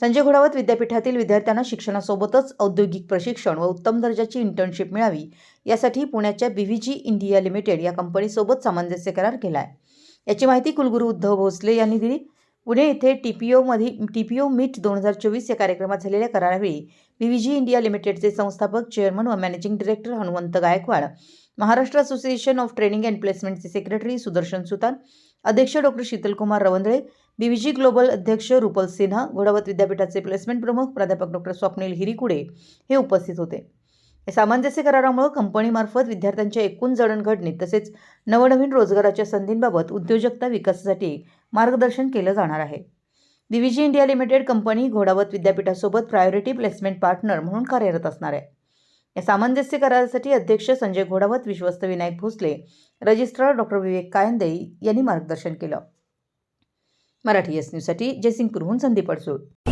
संजय घोडावत विद्यापीठातील विद्यार्थ्यांना शिक्षणासोबतच औद्योगिक प्रशिक्षण व उत्तम दर्जाची इंटर्नशिप मिळावी यासाठी पुण्याच्या बीव्हीजी इंडिया लिमिटेड या कंपनीसोबत सामंजस्य करार केला आहे याची माहिती कुलगुरू उद्धव भोसले यांनी दिली. पुणे येथे टी पी ओमध्ये टी पी ओ मीट दोन हजार चोवीस या कार्यक्रमात झालेल्या करारावेळी जी इंडिया लिमिटेडचे संस्थापक चेअरमन व managing director Hanumant Gaikwad Maharashtra association of training and प्लेसमेंटचे secretary Sudarshan Sutar अध्यक्ष doctor Shitalkumar Ravandale BVG global अध्यक्ष रुपल सिन्हा घोडावत विद्यापीठाचे प्लेसमेंट प्रमुख प्राध्यापक डॉक्टर स्वप्नील हिरीकुडे हे उपस्थित होते. सामंजस्य करारामुळे कंपनीमार्फत विद्यार्थ्यांच्या एकूण जडणघडणीत तसेच नवनवीन रोजगाराच्या संधींबाबत उद्योजकता विकासासाठी मार्गदर्शन केलं जाणार आहे. दिविजी इंडिया लिमिटेड कंपनी घोडावत विद्यापीठासोबत प्रायोरिटी प्लेसमेंट पार्टनर म्हणून कार्यरत असणार आहे. या सामंजस्य करारासाठी अध्यक्ष संजय घोडावत विश्वस्त विनायक भोसले रजिस्ट्रार डॉक्टर विवेक कायंदे यांनी मार्गदर्शन केलं. मराठी एस न्यूजसाठी जयसिंगपूरहून संदीप अडसूळ.